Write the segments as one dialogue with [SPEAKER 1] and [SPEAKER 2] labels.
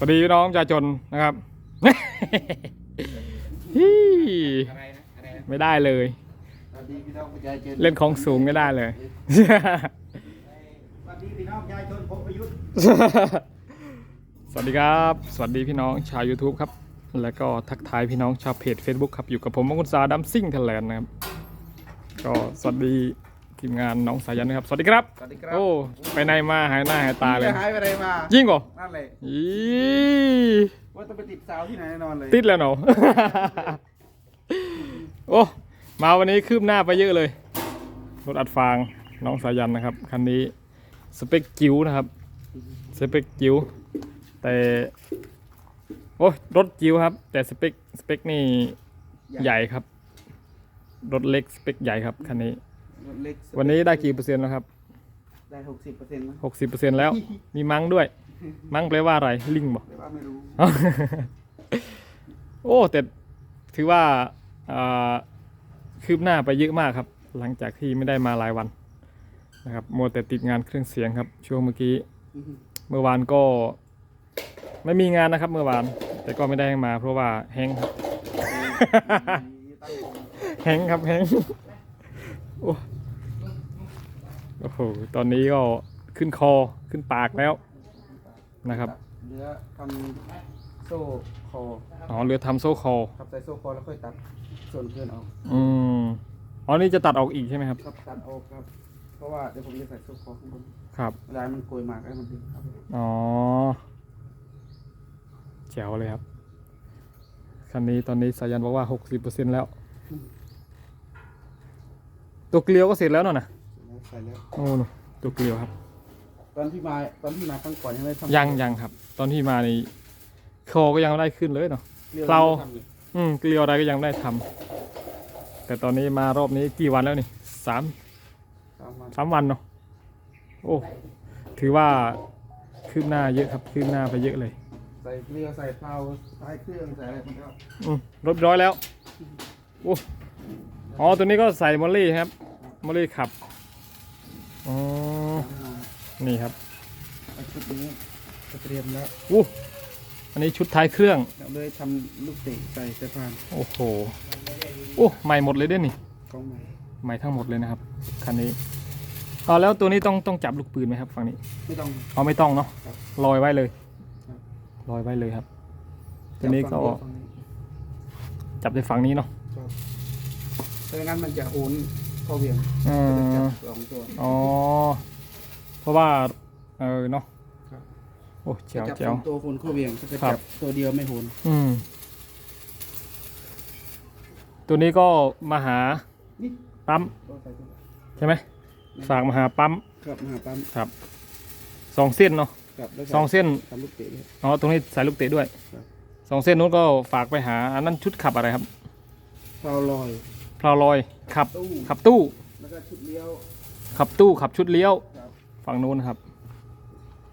[SPEAKER 1] สวัสดีพี่น้องประชาชนนะครับฮี่
[SPEAKER 2] อะไรนะอะไรนะ
[SPEAKER 1] ไม่ได้เลย
[SPEAKER 2] สวัสดีพี่น้องประชาชน
[SPEAKER 1] เล่นของสูงไม่ได้เลย
[SPEAKER 2] สวัสดีพี่น้องประชาชนผมประยุทธ์
[SPEAKER 1] สวัสดีครับ สวัสดีพี่น้องชาว YouTube ครับ แล้วก็ทักทายพี่น้องชาวเพจ Facebook ครับ อยู่กับผมมงคลสาดัมซิ่งไทยแลนด์นะครับ ก็สวัสดี ทีมงานน้องสายันนะครับ สวัสดีครับ
[SPEAKER 2] สวัสดีครับ
[SPEAKER 1] โอ้ ไปไหนมาหายหน้าหายตาเลย
[SPEAKER 2] หายไปไหนมา
[SPEAKER 1] ยิ่งเหรอ
[SPEAKER 2] นั่นเลย
[SPEAKER 1] อี
[SPEAKER 2] ว่าต้องไปติดสาวที่ไหนแน่นอนเลย
[SPEAKER 1] ติดแล้วเนาะโอ้ มาวันนี้คืบหน้าไปเยอะเลย รถอัดฟางน้องสายันนะครับ คันนี้สเปคจิ๋วนะครับ สเปคจิ๋วแต่โอ้ยรถจิ๋วครับ แต่สเปคสเปคนี่ใหญ่ครับ รถเล็กสเปคใหญ่ครับคันนี้
[SPEAKER 2] รถ เล็ก
[SPEAKER 1] วันนี้ได้กี่เปอร์เซ็นต์แล้วครับ
[SPEAKER 2] ได้หกสิบเปอร์เซ็นต์นะ
[SPEAKER 1] หกสิบเปอร์เซ็นต์แล้ว มีมั้งด้วย มั้งแปลว่าอะไร ลิงบอก
[SPEAKER 2] แต่ว่าไม่รู้
[SPEAKER 1] โอ้แต่ถือว่าอ่าคืบหน้าไปเยอะมากครับ หลังจากที่ไม่ได้มาหลายวันนะครับมัวแต่ติดงานเครื่องเสียงครับ ช่วงเมื่อกี้ เมื่อวานก็ไม่มีงานนะครับ เมื่อวาน แต่ก็ไม่ได้มา เพราะว่าแห้งครับ แห้งครับแห้งโอ้ โอ้โหตอนนี้ก็ขึ้นคอขึ้นปากแล้วนะครับ
[SPEAKER 2] เหลือทำโซ่คอ
[SPEAKER 1] อ๋อเรือทำโซ่คอ
[SPEAKER 2] ครับใส่โซ่คอแล้วค่อยตัดส่วนเกินออก
[SPEAKER 1] อืมอ๋อนี่จะตัดออกอีกใช่ไหมครับ
[SPEAKER 2] ครับตัดออกครับ เพราะว่าเดี๋ยวผมจะใส่โซ่คอข้างบน
[SPEAKER 1] ครับ
[SPEAKER 2] เวลามันโกยมากให้มันดึงครับ
[SPEAKER 1] อ๋อแจ๋วเลยครับคันนี้ตอนนี้สายันบอกว่าหกสิบเปอร์เซ็นแล้ว ตัวเกลียวก็เสร็จแล้วเนอะนะ
[SPEAKER 2] ใส่แล้ว
[SPEAKER 1] โอ้โนตัวเกลียวครับ
[SPEAKER 2] ตอนที่มาตอนที่มาครั้งก่อนยังไม่ได้ทำ
[SPEAKER 1] ยังยังครับ ตอนที่มานี่คอก็ยังไม่ได้ขึ้นเลยเนาะ
[SPEAKER 2] ลี้ยว
[SPEAKER 1] เรา
[SPEAKER 2] ไม่ได้ทำลย
[SPEAKER 1] อืมเกลียวอะไรก็ยังไม่ได้ทำแต่ตอนนี้มารอบนี้กี่วันแล้วนี่สาม
[SPEAKER 2] สามวัน
[SPEAKER 1] สามวันเนาะโอ้ถือว่าคืบหน้าเยอะครับคืบหน้าไปเยอะเลย
[SPEAKER 2] ใส่เกลือใส่เพลาใส่เครื่องใส่อะไรมันก็
[SPEAKER 1] อืมรถร้อยแล้วโอ้อ๋อตัวนี้ก็ใส่มอลลี่ครับมอลลี่ขับ อ๋อ นี่ครับ
[SPEAKER 2] ไอ้ชุดนี้ก็เตรียมแล้ว
[SPEAKER 1] อู้อันนี้ชุดท้ายเครื่อง
[SPEAKER 2] เราเลยทำลูกเตะใส่สะพาน
[SPEAKER 1] โอ้โหโอ้ใหม่หมดเลยเด้นี่
[SPEAKER 2] กล้องใหม่
[SPEAKER 1] ใหม่ทั้งหมดเลยนะครับ คันนี้อ๋อแล้วตัวนี้ต้องต้องจับลูกปืนไหมครับฝั่งนี้
[SPEAKER 2] ไม่ต้อง
[SPEAKER 1] อ๋อไม่ต้องเนาะ
[SPEAKER 2] ครับ
[SPEAKER 1] ลอยไว้เลย
[SPEAKER 2] ครับ
[SPEAKER 1] ลอยไว้เลยครับ ตัวนี้ก็
[SPEAKER 2] จับฝั่งนี้
[SPEAKER 1] จับในฝั่งนี้เนาะ
[SPEAKER 2] ครับถ้าอย่างนั้นมันจะโอน เข้าเวียง
[SPEAKER 1] อื
[SPEAKER 2] จะจั
[SPEAKER 1] ม
[SPEAKER 2] บสองตัว
[SPEAKER 1] อ๋อ เพราะว่า เออเนาะ
[SPEAKER 2] ครับ
[SPEAKER 1] โอ้เจ๋ว
[SPEAKER 2] จับ
[SPEAKER 1] เจ๋
[SPEAKER 2] ส
[SPEAKER 1] ว
[SPEAKER 2] องตัวโอนเข้าเวียงถ้าจะ
[SPEAKER 1] ครั
[SPEAKER 2] จั
[SPEAKER 1] บ
[SPEAKER 2] บตัวเดียวไม่โอน
[SPEAKER 1] อืม ตัวนี้ก็มาหา
[SPEAKER 2] นี่
[SPEAKER 1] ปั๊ม
[SPEAKER 2] ตัวใส่ตัว
[SPEAKER 1] ใช่ไหมฝากมาหาปั๊ม
[SPEAKER 2] ครับมาหาปั๊ม
[SPEAKER 1] ครับสองเส้นเนาะ
[SPEAKER 2] ครับแล้ว
[SPEAKER 1] สองเส้น
[SPEAKER 2] ทำลูกเตะด้วย
[SPEAKER 1] อ๋อตรงนี้ใส่ลูกเตะด้วย
[SPEAKER 2] ครับ
[SPEAKER 1] สองเส้นนู้นก็ฝากไปหาอันนั้นชุดขับอะไรครับ
[SPEAKER 2] เพลาลอย
[SPEAKER 1] พลาวลอยขับ
[SPEAKER 2] ตู้
[SPEAKER 1] ขับตู้
[SPEAKER 2] แล้วก็ชุดเลี้ยว
[SPEAKER 1] ขับตู้ขับชุดเลี้ยว
[SPEAKER 2] ครับ
[SPEAKER 1] ฝั่งนู้นครับ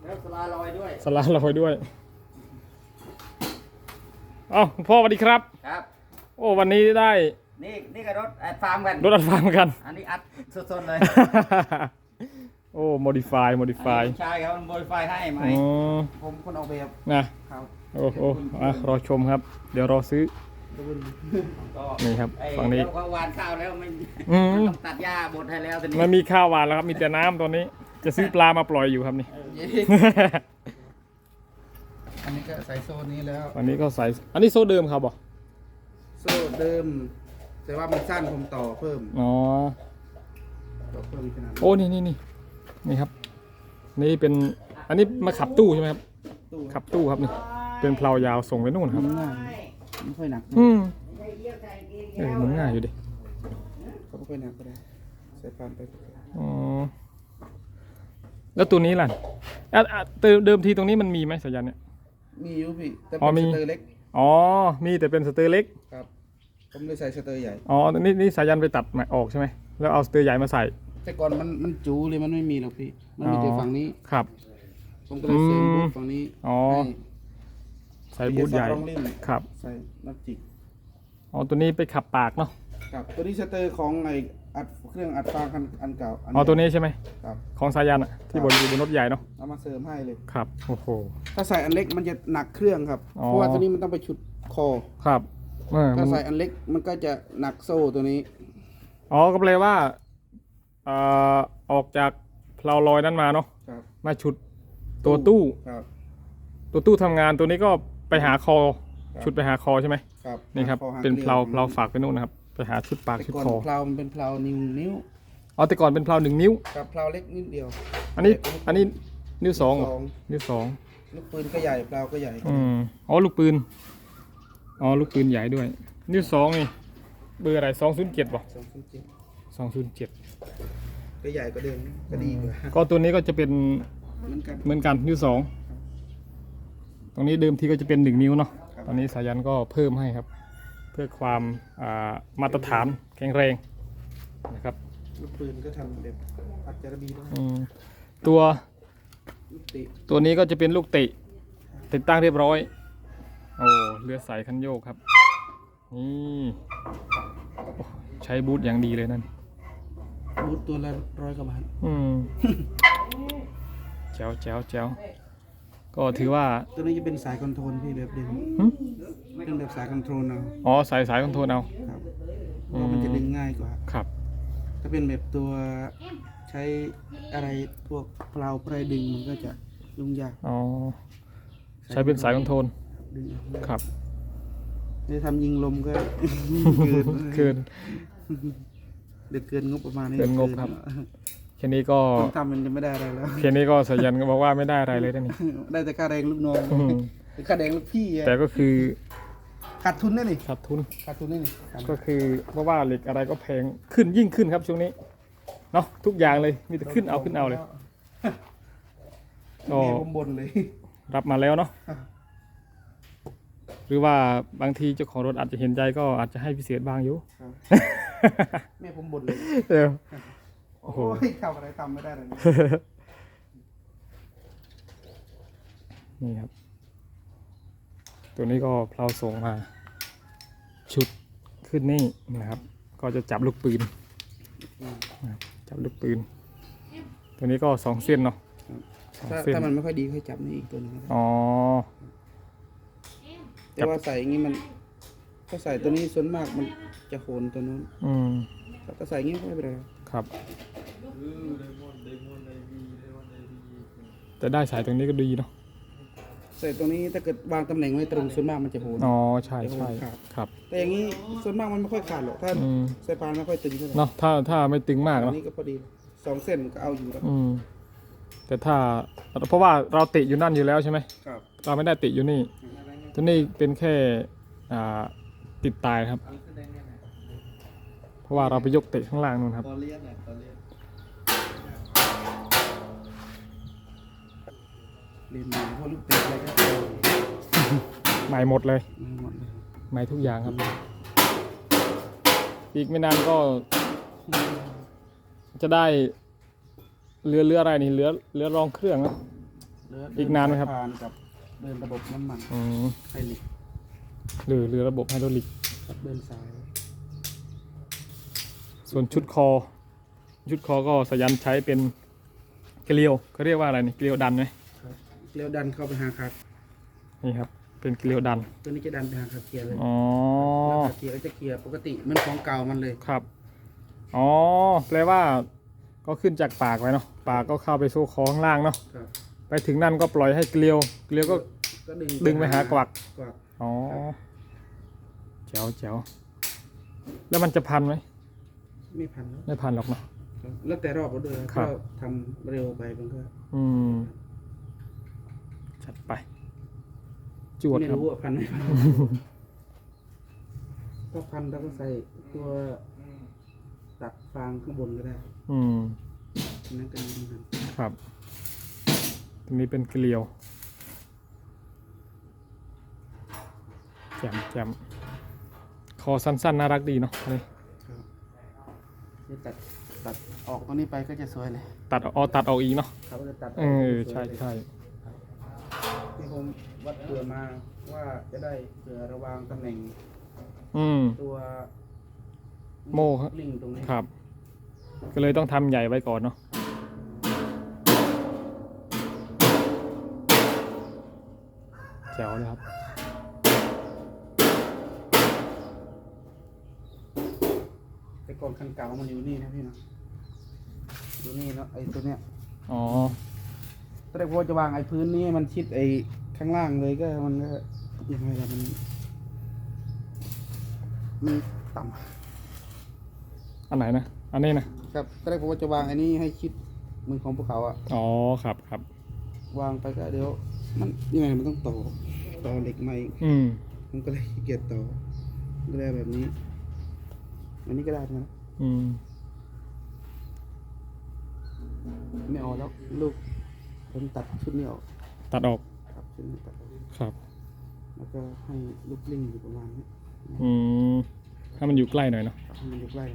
[SPEAKER 2] แล้วสลาลอยด้วย
[SPEAKER 1] สลาลอยด้วยเอ้าคุณพ่อสวัสดีครับ
[SPEAKER 3] ครับ
[SPEAKER 1] โอ้วันนี้ได้
[SPEAKER 3] นี่นี่ก็รถแอดฟาร์มกัน
[SPEAKER 1] รถอัดฟาร์มกัน
[SPEAKER 3] อันนี้อัดสดๆเลย
[SPEAKER 1] โอ้ modify
[SPEAKER 3] อัน
[SPEAKER 1] modify
[SPEAKER 3] นี้ชายเขาโมดิฟายให้ไหม
[SPEAKER 1] อ๋อ
[SPEAKER 2] ผมคนออกแบบ
[SPEAKER 1] นะ ครับ โอ้โอ้อะรอชมครับ เดี๋ยวรอซื้อ
[SPEAKER 2] ดู น
[SPEAKER 3] ก็
[SPEAKER 1] นี่ครับ
[SPEAKER 3] ไอ้
[SPEAKER 1] ฝั่งนี้
[SPEAKER 3] เดี๋ยวก็หวานข้าวแล้วไม่
[SPEAKER 1] อืม
[SPEAKER 3] ต้องตัดหญ้าบดให้แล้วทีนี้
[SPEAKER 1] ไม่มีข้าวหวานแล้วครับมีแต่น้ำตอนนี้ จะซื้อปลามาปล่อยอยู่ครับนี่
[SPEAKER 2] อันนี้ก็ใส่โซ่นี้แล้ว
[SPEAKER 1] วันนี้ก็ใส่อันนี้โซ่เดิมครับบอ
[SPEAKER 2] โซ่เดิม แต่ว่ามันสั้นผมต่อเพิ่ม
[SPEAKER 1] อ๋อ
[SPEAKER 2] ต่อเพิ่มขนาด
[SPEAKER 1] โอ้นี่นี่นี่นี่ครับ นี่เป็นอันนี้มาขับตู้ใช่ไหมครับ
[SPEAKER 2] ตู้
[SPEAKER 1] ขับตู้ครับนี่เป็นเพลายาวส่งไปนู่นครับ
[SPEAKER 2] มันง่าย ไม่ค่อยหนักนะ
[SPEAKER 1] อืมเออหมุนง่ายอยู่ดิ
[SPEAKER 2] ก็ไม่ค่อยหนักก็ได้ใส่พานไป
[SPEAKER 1] อ๋อแล้วตัวนี้ล่ะอะอะเติมเดิมทีตรงนี้มันมีไหมสัญญาณเนี่ย
[SPEAKER 2] มีอยู่พี่แต่
[SPEAKER 1] อ๋อ
[SPEAKER 2] เป็น
[SPEAKER 1] มี
[SPEAKER 2] สเตอร์เล็ก
[SPEAKER 1] อ๋อ มีแต่เป็นสเตอร์เล็ก
[SPEAKER 2] ครับ ผมเลยใส่สเตอร์ใหญ่
[SPEAKER 1] อ๋อ นี่นี่สายันไปตัดใหม่ออกใช่ไหม แล้วเอาสเตอร์ใหญ่มาใส่
[SPEAKER 2] แต่ก่อนมันมันจูเลยมันไม่มีหรอกพี่ มันมีแต่
[SPEAKER 1] อ๋อ
[SPEAKER 2] ฝั่งนี้
[SPEAKER 1] ครับ
[SPEAKER 2] ผมก็เลยเสริม
[SPEAKER 1] อืม
[SPEAKER 2] บูทฝั่งนี้
[SPEAKER 1] อ๋อ
[SPEAKER 2] ให้
[SPEAKER 1] ใส่บูทใหญ่
[SPEAKER 2] เบียร์สองร่องเล่น
[SPEAKER 1] ครับ
[SPEAKER 2] ใส่นับจิก
[SPEAKER 1] อ๋อตัวนี้ไปขับปากเนาะ
[SPEAKER 2] ครับตัวนี้สเตอร์ของไอ้อัดเครื่องอัดฟางคันอันเก่าอั
[SPEAKER 1] อ๋อตัวนี้ใช่ไหม
[SPEAKER 2] ครับ
[SPEAKER 1] ของสายันอะที่บนอยู่บนรถใหญ่เนาะ
[SPEAKER 2] เอามาเสริมให้เลย
[SPEAKER 1] ครับโอ้โห
[SPEAKER 2] ถ้าใส่อันเล็กมันจะหนักเครื่องครับ
[SPEAKER 1] อ๋อ
[SPEAKER 2] เพราะว่าตัวนี้มันต้องไปชุดคอ
[SPEAKER 1] ครับเออมั
[SPEAKER 2] ถ้านใส่อันเล็กมันก็จะหนักโซ่ตัวนี้
[SPEAKER 1] อ๋อก็แปลว่าเอ่อออกจากเพลาลอยนั้นมาเนาะ
[SPEAKER 2] ครับ
[SPEAKER 1] มาชุดตัวตู้
[SPEAKER 2] ครับ
[SPEAKER 1] ตัวตู้ทำงานตัวนี้ก็ ไปหาคอ
[SPEAKER 2] ครับ
[SPEAKER 1] ชุดไปหาคอใช่ไหม
[SPEAKER 2] ครับ
[SPEAKER 1] นี่ครับ
[SPEAKER 2] คอหง
[SPEAKER 1] เป็นเพลา
[SPEAKER 2] กลียว
[SPEAKER 1] เพลาฝากไปนู่นนะครับ ไปหาชุดปาก
[SPEAKER 2] แต่
[SPEAKER 1] ชุด
[SPEAKER 2] ก่อน
[SPEAKER 1] คอ
[SPEAKER 2] เพลามันเป็นเพลานิ้วนิ้ว
[SPEAKER 1] อ๋อแต่ก่อนเป็นเพลาหนึ่งนิ้ว
[SPEAKER 2] กับเพลาเล็กนิดเดียว
[SPEAKER 1] อันนี้ อันนี้นิ้วสองเหรอ
[SPEAKER 2] สอง
[SPEAKER 1] นิ้วสอง
[SPEAKER 2] ลูกปืนก็ใหญ่เพลาก็ใหญ่
[SPEAKER 1] อืมอ๋อลูกปืน อ๋อลูกปืนใหญ่ด้วย นิ้วสองนี่เบอร์อะไรสองศูนย์เจ็ดป่ะ
[SPEAKER 2] สองจริง
[SPEAKER 1] สองศูนย์เจ็ด
[SPEAKER 2] ก็ใหญ่ก็เดิมก็ดีกว่า
[SPEAKER 1] ก็ตัวนี้ก็จะเป็น
[SPEAKER 2] เหมือนกัน
[SPEAKER 1] เหมือนกันนิ้วสอง ตรงนี้เดิมทีก็จะเป็นหนึ่งนิ้วเนาะ
[SPEAKER 2] ครับ
[SPEAKER 1] ตอนนี้สายันก็เพิ่มให้ครับ เพื่อความอ่ามาตรฐานแข็งแรงนะครับ
[SPEAKER 2] ลูกปืนก็ทำแบบอัดจารบีด้วย
[SPEAKER 1] อืมตัว
[SPEAKER 2] ลูกติ
[SPEAKER 1] ตัวนี้ก็จะเป็นลูกเตะติดตั้งเรียบร้อย โอ้เลือดใสคันโยกครับ นี่โอ้ใช้บูทอย่างดีเลยนั่น
[SPEAKER 2] บูทตัวละร้อยกว่าบาท
[SPEAKER 1] อืมแจ๋วแจ๋วแจ๋ว ก็ถือว่า
[SPEAKER 2] ตัวนี้จะเป็นสายคอนโทรลพี่แบบเดิม
[SPEAKER 1] หึ
[SPEAKER 2] เป็นแบบสายคอนโทรลเอา
[SPEAKER 1] อ๋อสายสายคอนโทรลเอา
[SPEAKER 2] ครับเพราะว่ามันจะดึงง่ายกว่า
[SPEAKER 1] ครับ
[SPEAKER 2] ถ้าเป็นแบบตัวใช้อะไรพวกเพลาไพรดึงมันก็จะยุ่งยาก
[SPEAKER 1] อ๋อ ใช้เป็นสายคอนโทรล
[SPEAKER 2] ดึงเอา
[SPEAKER 1] ครับ
[SPEAKER 2] จะทำยิงลมก็ เกิน
[SPEAKER 1] เกิน
[SPEAKER 2] เดือดเกินงบประมาณนี้
[SPEAKER 1] เกินงบครับ แค่นี้ก็
[SPEAKER 2] คนทำมันจะไม่ได้อะไรแล้ว
[SPEAKER 1] แค่นี้ก็สายันก็บอกว่าไม่ได้อะไรเลยนะนี่
[SPEAKER 2] ได้แต่ค่าแรงลูกน้อง
[SPEAKER 1] อืม
[SPEAKER 2] หรือค่าแรงลูกพี่อะ
[SPEAKER 1] แต่ก็คือ
[SPEAKER 2] ขาดทุนได้นี่
[SPEAKER 1] ขาดทุน
[SPEAKER 2] ขาดทุนได้นี่ครับ
[SPEAKER 1] ก็คือเพราะว่าเหล็กอะไรก็แพงขึ้นยิ่งขึ้นครับช่วงนี้เนาะทุกอย่างเลยมีแต่ขึ้นเอาขึ้นเอาเลย ก็
[SPEAKER 2] แม่ผมบ่นเลย
[SPEAKER 1] รับมาแล้วเนาะหรือว่าบางทีเจ้าของรถอาจจะเห็นใจก็อาจจะให้พิเศษบ้างอยู่
[SPEAKER 2] ครับแม่ผมบ่นเลย
[SPEAKER 1] เออโอ้
[SPEAKER 2] โอ้
[SPEAKER 1] โห
[SPEAKER 2] ยทำอะไรทำไม่ได้เลย
[SPEAKER 1] นี่ครับ ตัวนี้ก็เพลาส่งมา ชุดขึ้นนี่นะครับ ก็จะจับลูกปืนนะครับจับลูกปืน ตัวนี้ก็สองเส้นเนาะสอง
[SPEAKER 2] ถ้า
[SPEAKER 1] เส้น
[SPEAKER 2] ถ้ามันไม่ค่อยดีค่อยจับนี่อีกตัวหนึงก็ได้
[SPEAKER 1] อ๋อ
[SPEAKER 2] แต่ว่าใส่อย่างนี้มันถ้าใส่ตัวนี้ส่วนมากมันจะโหนตัวนู้น
[SPEAKER 1] อืม
[SPEAKER 2] ถ้าใส่อย่างนี้ก็ไม่เป็นไร
[SPEAKER 1] ครับ แต่ได้สายตรงนี้ก็ดีเนาะ
[SPEAKER 2] ใส่ตรงนี้ถ้าเกิดวางตำแหน่งไม่ตรงส่วนมากมันจะโหน
[SPEAKER 1] อ๋อใช่ใช่
[SPEAKER 2] ครับ
[SPEAKER 1] ครับ
[SPEAKER 2] แต่อย่างนี้ส่วนมากมันไม่ค่อยขาดหรอกถ้า
[SPEAKER 1] อืม
[SPEAKER 2] สายพานไม่ค่อยตึงเท่าไหร่
[SPEAKER 1] เนาะถ้าถ้าไม่ตึงมาก
[SPEAKER 2] อัน
[SPEAKER 1] เนาะ
[SPEAKER 2] นี้ก็พอดีสองเส้นก็เอาอยู่แล้ว
[SPEAKER 1] อืมแต่ถ้าเพราะว่าเราติดอยู่นั่นอยู่แล้วใช่ไหม
[SPEAKER 2] ครับ
[SPEAKER 1] เราไม่ได้ติดอยู่นี่ตัวนี้เป็นแค่อ่าติดตายครับ เพราะว่าเราไปยกเตะข้างล่างนู่นครับ
[SPEAKER 2] ตอนเลียนตอนเลียน เรียนมาเพราะลูกเตะอะไรก็เอา
[SPEAKER 1] ใหม่หมดเลย
[SPEAKER 2] หมดเลย
[SPEAKER 1] ใหม่ทุกอย่างครับ อีกไม่นานก็จะได้เรือเรืออะไรนี่เรือเรือรองเครื่องนะ
[SPEAKER 2] เหลื
[SPEAKER 1] อีกนานไหมครับ
[SPEAKER 2] สยพกับเดินระบบน้ำมัน
[SPEAKER 1] อืม
[SPEAKER 2] ไฮลิก
[SPEAKER 1] หรือเรือระบบไฮดรอลิก
[SPEAKER 2] กับเดินสาย
[SPEAKER 1] ส่วนชุดคอ ชุดคอก็สยันใช้เป็นเกลียวเขาเรียกว่าอะไรนี่เกลียวดันไหม
[SPEAKER 2] เลี้ยวดันเข้าไปหาคัด
[SPEAKER 1] นี่ครับ เป็นเกลียวดัน
[SPEAKER 2] ตัวนี้จะดันไปหาคัดเกียร์เลย
[SPEAKER 1] อ๋อ
[SPEAKER 2] แล้วคัดเกียร์ก็จะเกียร์ปกติเหมันของเก่ามันเลย
[SPEAKER 1] ครับ อ๋อ แปลว่า ก็ขึ้นจากปากไว้เนาะ ปากก็เข้าไปสู่คอข้างล่างเนาะ
[SPEAKER 2] ครับ
[SPEAKER 1] ไปถึงนั่นก็ปล่อยให้เกลียว เกลียวก็
[SPEAKER 2] ก็ดึง
[SPEAKER 1] ดึงไปหากวัก
[SPEAKER 2] กวัก
[SPEAKER 1] อ๋อแจ๋วแจ๋วแล้วมันจะพันไหม
[SPEAKER 2] ไม่พันแล้ว
[SPEAKER 1] ไม่พันหรอกเนาะ
[SPEAKER 2] แล้วแต่รอบก็ด้วย
[SPEAKER 1] ครั
[SPEAKER 2] ก็
[SPEAKER 1] บ
[SPEAKER 2] ทำเร็วไปมันก็
[SPEAKER 1] อืม จัดไป จวด
[SPEAKER 2] ไม่
[SPEAKER 1] ครับ
[SPEAKER 2] รู้ว่าพันไม่พันถ้าพันเราก็ใส่ตัวตัดฟางข้างบนก็ได้
[SPEAKER 1] อืม
[SPEAKER 2] อันนั้นก็ดีเหมือนกัน
[SPEAKER 1] ครับ ตรงนี้เป็นเกลียว แจ่มแจ่มคอสั้นๆ น่ารักดีเนาะนี่
[SPEAKER 2] ครับนี่ตัดตัดออกตรงนี้ไปก็จะสวยเลย
[SPEAKER 1] ตัดออกตัดออกอีกเนาะ
[SPEAKER 2] ครับก็จะตัดก
[SPEAKER 1] เออ
[SPEAKER 2] สวย
[SPEAKER 1] ใช่
[SPEAKER 2] เลย
[SPEAKER 1] ใช่
[SPEAKER 2] ที่ผมวัดเผื่อมาว่าจะได้เผื่อระวางตำแหน่ง
[SPEAKER 1] อืม
[SPEAKER 2] ตัว
[SPEAKER 1] โม่ครับ
[SPEAKER 2] ลิงตรงนี้
[SPEAKER 1] ครับ ก็เลยต้องทำใหญ่ไว้ก่อนเนาะแจ๋วเลยครับ
[SPEAKER 2] แต่ก่อนคันเก่ามันอยู่นี่นะพี่นะอยู่นี่เนาะไอ้ตัวเนี้ย
[SPEAKER 1] อ๋อ
[SPEAKER 2] ตอน แรกว่าจะวางไอ้พื้นนี้ให้มันชิดไอ้ข้างล่างเลยก็มันก็ยังไงล่ะมันมันต่ำ
[SPEAKER 1] อันไหนนะ อันนี้นะ
[SPEAKER 2] ครับตอนแรกผมว่าจะวางอันนี้ให้ชิดมือของภูเขาอะ
[SPEAKER 1] อ๋อ ครับครับ
[SPEAKER 2] วางไปก็เดี๋ยว มันยังไงมันต้องต่อต่อเหล็กมาอีก
[SPEAKER 1] อืม
[SPEAKER 2] ผมก็เลยขี้เกียจต่อก็เลยเอาแบบนี้ อันนี้ก็ได้นะ
[SPEAKER 1] อืม
[SPEAKER 2] ไม่เอาแล้วลูก ผมตัดชุดนี้ออก
[SPEAKER 1] ตัดออก
[SPEAKER 2] ครับชุดนี้ตัดออก
[SPEAKER 1] ครับ
[SPEAKER 2] แล้วก็ให้ลูกลิงอยู่ประมาณนี้
[SPEAKER 1] อืมให้มันอยู่ใกล้หน่อยเนาะ
[SPEAKER 2] ให้มันอยู่ใกล้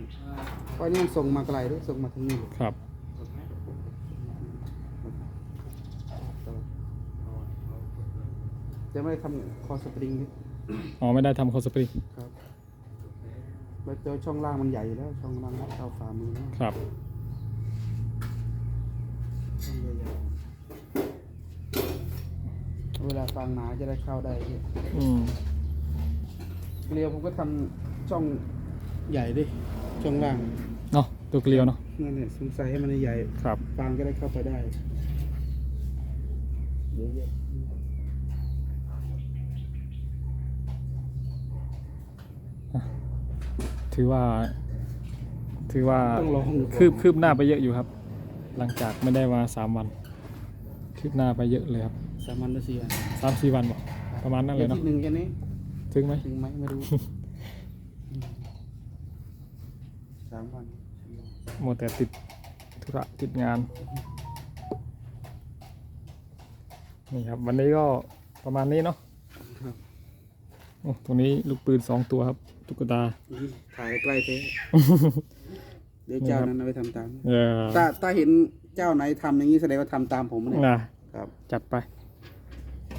[SPEAKER 2] เพราะอันนี้มันส่งมาไกลด้วยส่งมาทางนี้เลย
[SPEAKER 1] ครับ
[SPEAKER 2] จะไม่ได้ทำคอสปริงนี่
[SPEAKER 1] อ๋อไม่ได้ทำคอสปริง
[SPEAKER 2] ครับแล้วเจอช่องล่างมันใหญ่อยู่แล้วช่องล่างเท่าฝ่ามือแล้ว
[SPEAKER 1] ครับ
[SPEAKER 2] ช่องใหญ่ๆเวลา ฟางหนาจะได้เข้าได้เนี่ย
[SPEAKER 1] อืม
[SPEAKER 2] เกลียวผมก็ทำช่องใหญ่ดิช่องล่าง
[SPEAKER 1] เนาะตัวเกลียวเนาะ
[SPEAKER 2] นั่นเนี่ยสงสัยให้มันใหญ่
[SPEAKER 1] ครับ
[SPEAKER 2] ฟางก็ได้เข้าไปได้เยอะแยะ
[SPEAKER 1] ถือว่า ถือว่า
[SPEAKER 2] ต้องลองดูก่อน
[SPEAKER 1] คืบคืบหน้าไปเยอะอยู่ครับ หลังจากไม่ได้มาสามวัน คืบหน้าไปเยอะเลยครับ
[SPEAKER 2] สามัญรัสเซีย
[SPEAKER 1] สามสี่วันบอกประมาณนั้นเลยเนาะ
[SPEAKER 2] ที่หนึ่งแค่นี้
[SPEAKER 1] ถึงไหม
[SPEAKER 2] ถึงไหมไม่รู้อืมสามวัน
[SPEAKER 1] หมดแต่ติดธุระติดงาน นี่ครับ วันนี้ก็ประมาณนี้เนาะ
[SPEAKER 2] ครับ
[SPEAKER 1] โอ้ตรงนี้ลูกปืนสองตัวครับตุ๊กตา
[SPEAKER 2] นี่ถ่ายใกล้เท่เดี๋ยวเจ้านั้นเอาไปทำตาม
[SPEAKER 1] เออ
[SPEAKER 2] ถ้าถ้าเห็นเจ้าไหนทำอย่างนี้แสดงว่าทำตามผมเนี่ย
[SPEAKER 1] นะครับ จัดไป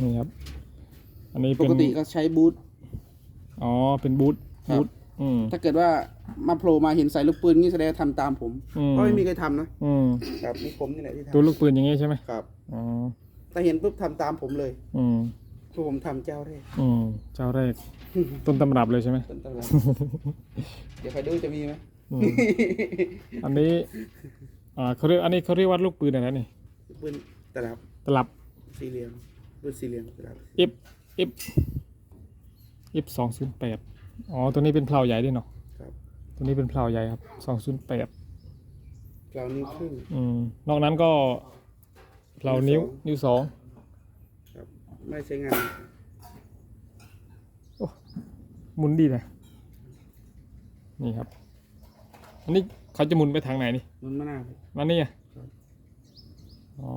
[SPEAKER 1] นี่ครับ อันนี้
[SPEAKER 2] ป
[SPEAKER 1] เป็น
[SPEAKER 2] กติก็ใช้บูท
[SPEAKER 1] อ๋อเป็นบูท
[SPEAKER 2] ครับ
[SPEAKER 1] บูทอืม
[SPEAKER 2] ถ้าเกิดว่ามาโผล่มาเห็นใส่ลูกปืนนี่แสดงว่าทำตามผม
[SPEAKER 1] อืม
[SPEAKER 2] เพราะไม่มีใครทำนะ
[SPEAKER 1] อืม
[SPEAKER 2] ครับนี่ผมนี่แหละที่ท
[SPEAKER 1] ตัวลูกปืนอย่างงี้ใช่ไหมำ
[SPEAKER 2] ครับ
[SPEAKER 1] อ๋อ
[SPEAKER 2] ถ้าเห็นปุ๊บทำตามผมเลย
[SPEAKER 1] อืม
[SPEAKER 2] เพราะผมทำเจ้าแรก
[SPEAKER 1] อืมเจ้าแรก ต้นตำรับเลยใช่ไหม
[SPEAKER 2] ต้นตำรับ เดี๋ยวใครดูจะมีไหม
[SPEAKER 1] อืม อันนี้ อ่าเขาเรียกอันนี้เขาเรียกว่าลูกปืนอะไรนี่
[SPEAKER 2] ปืนตลับ
[SPEAKER 1] ตลับ
[SPEAKER 2] สี่เหลี่ยม ปืนสี่เหลี่ยมตลับ
[SPEAKER 1] F F F สองศูนย์แปดอ๋อ ตัวนี้เป็นเพลาใหญ่ด้วยเนาะ
[SPEAKER 2] ครับ
[SPEAKER 1] ตัวนี้เป็นเพลาใหญ่ครับสองศูนย์แปด
[SPEAKER 2] เรานิ้วครึ่ง
[SPEAKER 1] อืม นอกนั้นก็เพลานิ้วนิ้วสอง
[SPEAKER 2] ครับ ไม่ใช้งาน
[SPEAKER 1] หมุนดีนะ นี่ครับ อันนี้เขาจะหมุนไปทางไหนนี่
[SPEAKER 2] มันไม่น่าเลย
[SPEAKER 1] มานี่อะ
[SPEAKER 2] ครับ
[SPEAKER 1] อ๋อ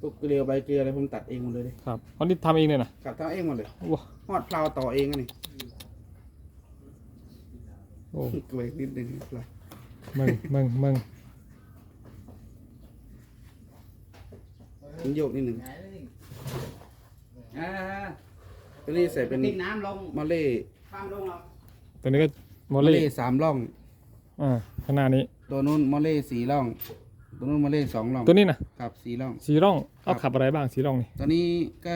[SPEAKER 2] พวกเกลียวใบเกลียวอะไรผมตัดเองหมดเลยดิ
[SPEAKER 1] ครับอันนี้ทำเองเลยนะ
[SPEAKER 2] กัดทำเองหมดเลย
[SPEAKER 1] ว้า
[SPEAKER 2] หอดเพลาต่อเองอันนี้
[SPEAKER 1] โอ้
[SPEAKER 2] เกลียวนิดนึงเพลา
[SPEAKER 1] มึงมึงมึง
[SPEAKER 2] ผมโยกนิดนึง
[SPEAKER 3] อ่า
[SPEAKER 2] ตัวนี้ใส่เป็น
[SPEAKER 3] ติดน้ำลง
[SPEAKER 2] มอเล่
[SPEAKER 3] ความลงหรอก
[SPEAKER 1] ตัวนี้ก็โม
[SPEAKER 2] มอ
[SPEAKER 1] เล่
[SPEAKER 2] เล่สามร่อง
[SPEAKER 1] อ่าข้างหน้านี้
[SPEAKER 2] ตัวนู้นมอเล่สี่ร่อง ตัวนู้นมอเล่สองร่อง
[SPEAKER 1] ตัวนี้นะ
[SPEAKER 2] ครับสี่ร่อง
[SPEAKER 1] สีร่องเอา
[SPEAKER 2] ครับ
[SPEAKER 1] ขับอะไรบ้างสีร่องนี่
[SPEAKER 2] ตัวนี้ก็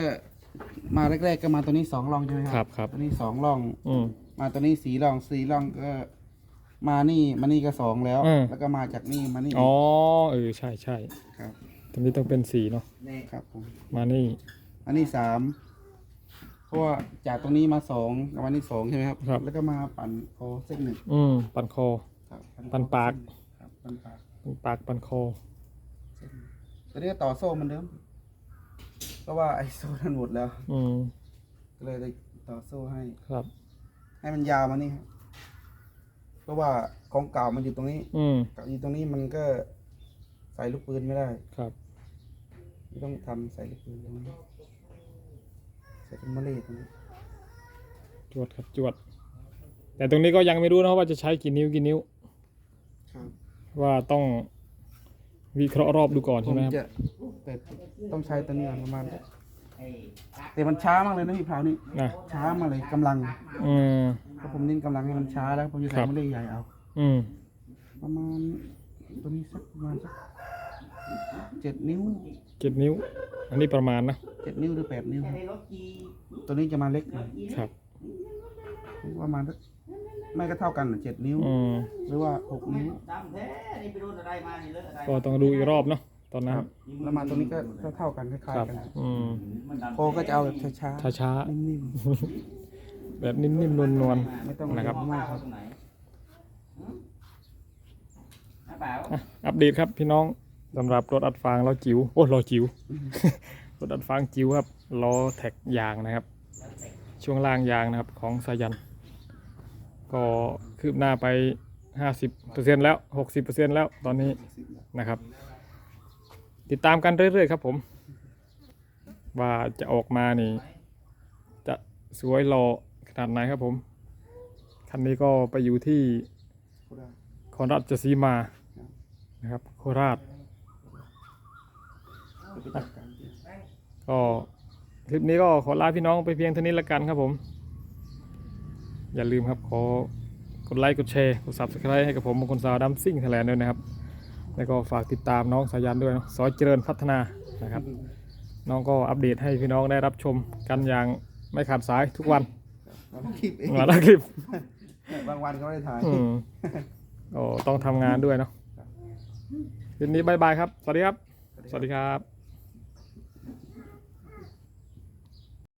[SPEAKER 2] มาแรกๆก็มาตัวนี้สองร่องใช่ไหมค
[SPEAKER 1] ครั
[SPEAKER 2] รับ
[SPEAKER 1] ครับ
[SPEAKER 2] ตัวนี้สองร่อง
[SPEAKER 1] อืม
[SPEAKER 2] มาตัวนี้สี่ร่องสี่ร่องก็ มานี่มานี่ก็สองแล้ว
[SPEAKER 1] อืม
[SPEAKER 2] แล้วก็มาจากนี่มานี่
[SPEAKER 1] อ๋อเออใช่ใช่
[SPEAKER 2] ครับ
[SPEAKER 1] ตัวนี้ต้องเป็นสีเนาะ
[SPEAKER 3] นี่
[SPEAKER 2] ครับผม
[SPEAKER 1] มานี่
[SPEAKER 2] อันนี้สามเพราะว่าจากตรงนี้มาสองกับวันนี้สองใช่ไหมครับ
[SPEAKER 1] ครับ
[SPEAKER 2] แล้วก็มาปั่นคอเส้นหนึ่ง
[SPEAKER 1] อืม ปันคอ
[SPEAKER 2] ครับ
[SPEAKER 1] ปั่นปาก
[SPEAKER 2] ครับปั่นปาก
[SPEAKER 1] ปันปากปันคอ
[SPEAKER 2] ตอนนี้ก็ต่อโซ่เหมันเดิม เพราะว่าไอ้โซ่นั้นหมดแล้ว
[SPEAKER 1] อืม
[SPEAKER 2] ก็เลยได้ต่อโซ่ให้
[SPEAKER 1] ครับ
[SPEAKER 2] ให้มันยาวมานี่ครับเพราะว่าของเก่ามันอยู่ตรงนี้
[SPEAKER 1] อืม
[SPEAKER 2] กับอยู่ตรงนี้มันก็ใส่ลูกปืนไม่ได้
[SPEAKER 1] ครับ
[SPEAKER 2] ไม่ต้องทำใส่ลูกปืนตรงนี้ใส่เป็นมะเร็ตรงนี้
[SPEAKER 1] จวดครับจวด แต่ตรงนี้ก็ยังไม่รู้นะว่าจะใช้กี่นิ้วกี่นิ้ว
[SPEAKER 2] ครับ
[SPEAKER 1] ว่าต้องวิเคราะห์รอบดูก่อนใช่ไหมครับ
[SPEAKER 2] จะแต่ต้องใช้ตัวนี้ก่อนประมาณแต่มันช้ามากเลยนะพี่พราวนี่
[SPEAKER 1] นะ
[SPEAKER 2] ช้ามากเลยกำลัง
[SPEAKER 1] อืม
[SPEAKER 2] เพราะผมเน้นกำลังให้มันช้าแล้วผมจะ
[SPEAKER 1] ค
[SPEAKER 2] ใส่
[SPEAKER 1] รับ
[SPEAKER 2] มะเร็ใหญ่เอา
[SPEAKER 1] อืม
[SPEAKER 2] ประมาณตัวนี้สักประมาณสักเจ็ดนิ้ว
[SPEAKER 1] เจ็ดนิ้ว อันนี้ประมาณนะ
[SPEAKER 2] เจ็ดนิ้วหรือแปดนิ้ว
[SPEAKER 3] แค่
[SPEAKER 2] ครับ
[SPEAKER 3] ในรถจี
[SPEAKER 2] ตัวนี้จะมาเล็กหน่อย
[SPEAKER 1] ครับ
[SPEAKER 2] ประมาณสัก ไม่ก็เท่ากันน่ะเจ็ดนิ้ว
[SPEAKER 1] อืม
[SPEAKER 2] หรือว่าหกนิ้ว
[SPEAKER 3] ดำแท้นี่ไปโดนอะไรมานี่เลอะอะไร
[SPEAKER 1] ก็ต้องดูอีกรอบเนาะตอนนั้น
[SPEAKER 2] แล้วมาตัวนี้ก็เท่าๆกันคล้าย
[SPEAKER 1] ครับ
[SPEAKER 2] ๆกัน
[SPEAKER 1] อืม
[SPEAKER 3] มันดำ
[SPEAKER 2] โคก็จะเอาแบบช้า
[SPEAKER 1] ช้า
[SPEAKER 2] ๆนิ่ม
[SPEAKER 1] ๆแบบนิ่มๆนวล
[SPEAKER 2] ๆ ไม่ต้อง
[SPEAKER 1] นะครับ
[SPEAKER 2] เยอะมากครับ
[SPEAKER 3] ตรงไหนหืมน้าเปล่า
[SPEAKER 1] ๆอะอัปเดตครับพี่น้องสำหรับรถอัดฟางล้อจิ๋วโอ้ล้อจิ๋ว รถอัดฟางจิ๋วครับล้อแท็กยางนะครับ ช่วงล่างยางนะครับของสายัน ก็คืบหน้าไป 50%แล้ว 60%แล้วตอนนี้นะครับ ติดตามกันเรื่อยๆครับผม ว่าจะออกมานี่ จะสวยหล่อขนาดไหนครับผม คันนี้ก็ไปอยู่ที่โคราชจะสีมานะครับโคราชก็คลิปนี้ก็ขอลาพี่น้องไปเพียงเท่านี้ละกันครับผม อย่าลืมครับขอกดไลค์กดแชร์กด subscribe ให้กับผมมงคลสาวดัมซิ่งไทยแลนด์ด้วยนะครับ แล้วก็ฝากติดตามน้องสายันด้วยเนอะซอยเจริญพัฒนานะครับ น้องก็อัปเดตให้พี่น้องได้รับชมกันอย่างไม่ขาดสายทุกวัน
[SPEAKER 2] เราคลิปเอง
[SPEAKER 1] มาแล้วคลิป
[SPEAKER 2] บางวันก็ไม่ได้ถ่าย
[SPEAKER 1] อืมโอ้ต้องทำงานด้วยเนาะคลิปนี้บายบายครับ สวัสดีครับ สวัสดีครับ